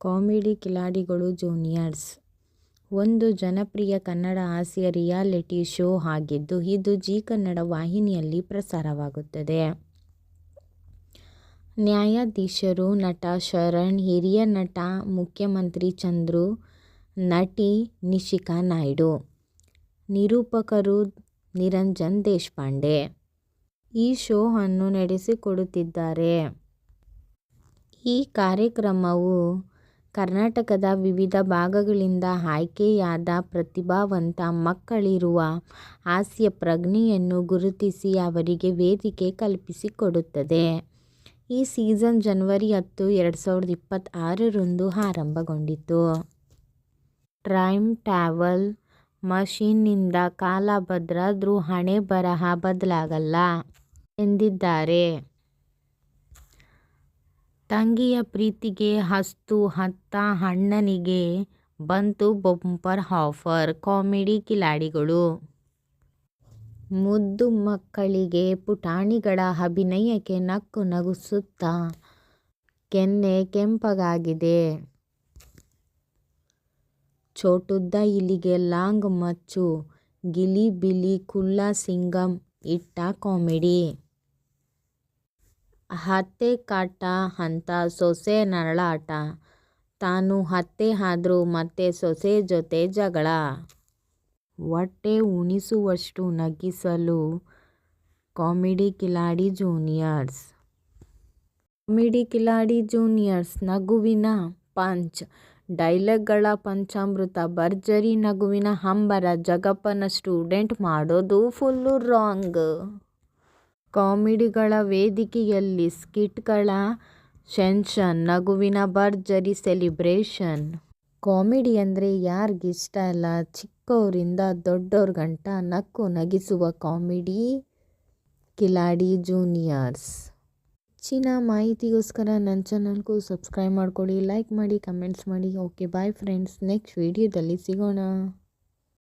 Comedy ಕಿಲಾಡಿಗಳು juniors ಒಂದು ಜನಪ್ರಿಯ ಕನ್ನಡ ಹಾಸ್ಯ ರಿಯಾಲಿಟಿ ಶೋ ಆಗಿದ್ದು ಇದು ಜಿ ಕನ್ನಡ ವಾಹಿನಿಯಲ್ಲಿ ಪ್ರಸಾರವಾಗುತ್ತದೆ. ನ್ಯಾಯಾಧೀಶರು ನಟ ಶರಣ್, ಹಿರಿಯ ನಟ ಮುಖ್ಯಮಂತ್ರಿ ಚಂದ್ರು, ನಟಿ ನಿಶಿಕಾ ನಾಯ್ಡು, ನಿರೂಪಕರು ನಿರಂಜನ್ ದೇಶಪಾಂಡೆ ಈ ಶೋ ಅನ್ನು ನಡೆಸಿಕೊಡುತ್ತಿದ್ದಾರೆ. ಈ ಕಾರ್ಯಕ್ರಮವು ಕರ್ನಾಟಕದ ವಿವಿಧ ಭಾಗಗಳಿಂದ ಆಯ್ಕೆಯಾದ ಪ್ರತಿಭಾವಂತ ಮಕ್ಕಳಿರುವ ಹಾಸ್ಯ ಪ್ರಜ್ಞೆಯನ್ನು ಗುರುತಿಸಿ ಅವರಿಗೆ ವೇದಿಕೆ ಕಲ್ಪಿಸಿಕೊಡುತ್ತದೆ. ಈ ಸೀಸನ್ ಜನವರಿ ಹತ್ತು, ಎರಡು ಸಾವಿರದ ಇಪ್ಪತ್ತಾರರಂದು ಆರಂಭಗೊಂಡಿತು. ಟ್ರೈಮ್ ಟ್ರಾವೆಲ್ ಮಷೀನ್ನಿಂದ ಕಾಲ ಹಣೆ ಬರಹ ಬದಲಾಗಲ್ಲ ಎಂದಿದ್ದಾರೆ. ತಂಗಿಯ ಪ್ರೀತಿಗೆ ಹಸ್ತು ಅತ್ತ ಅಣ್ಣನಿಗೆ ಬಂತು ಬಂಪರ್ ಹಾಫರ್ ಕಾಮಿಡಿ ಕಿಲಾಡಿಗಳು ಮುದ್ದು ಮಕ್ಕಳಿಗೆ ಪುಟಾಣಿಗಳ ಅಭಿನಯಕ್ಕೆ ನಕ್ಕು ನಗುಸುತ್ತ ಕೆನ್ನೆ ಕೆಂಪಗಾಗಿದೆ. ಚೋಟುದ್ದ ಇಲಿಗೆ ಲಾಂಗ್ ಮಚ್ಚು, ಗಿಲಿ ಬಿಲಿ ಕುಲ್ಲ ಸಿಂಗಂ ಇಟ್ಟ ಕಾಮಿಡಿ. ಅತ್ತೆ ಕಾಟ ಅಂತ ಸೊಸೆ ನರಳಾಟ, ತಾನು ಹತ್ತೆ ಆದರೂ ಮತ್ತೆ ಸೊಸೆ ಜೊತೆ ಜಗಳ. ಹೊಟ್ಟೆ ಉಣಿಸುವಷ್ಟು ನಗಿಸಲು comedy Khiladi juniors. Comedy Khiladi juniors ನಗುವಿನ ಪಂಚ್ ಡೈಲಾಗ್ಗಳ ಪಂಚಾಮೃತ. ಭರ್ಜರಿ ನಗುವಿನ ಹಂಬರ ಜಗಪ್ಪನ ಸ್ಟೂಡೆಂಟ್ ಮಾಡೋದು ಫುಲ್ಲು ರಾಂಗ್. ಕಾಮಿಡಿಗಳ ವೇದಿಕೆಯಲ್ಲಿ ಸ್ಕಿಟ್ಗಳ ಸೆನ್ಸೇಷನ್. ನಗುವಿನ ಭರ್ಜರಿ ಸೆಲೆಬ್ರೇಷನ್. ಕಾಮಿಡಿ ಅಂದ್ರೆ ಯಾರ್ಗಿಷ್ಟ ಇಲ್ಲ. ಚಿಕ್ಕೋರಿಂದ ದೊಡ್ಡೋರ್ಗಂಟ ನಕ್ಕು ನಗಿಸುವ ಕಾಮಿಡಿ ಕಿಲಾಡಿ ಜೂನಿಯರ್ಸ್. ಹೆಚ್ಚಿನ ಮಾಹಿತಿಗೋಸ್ಕರ ನನ್ನ ಚಾನಲ್ಗೂ ಸಬ್ಸ್ಕ್ರೈಬ್ ಮಾಡ್ಕೊಳ್ಳಿ, ಲೈಕ್ ಮಾಡಿ, ಕಮೆಂಟ್ಸ್ ಮಾಡಿ. ಓಕೆ ಬಾಯ್ ಫ್ರೆಂಡ್ಸ್ ನೆಕ್ಸ್ಟ್ ವಿಡಿಯೋದಲ್ಲಿ ಸಿಗೋಣ.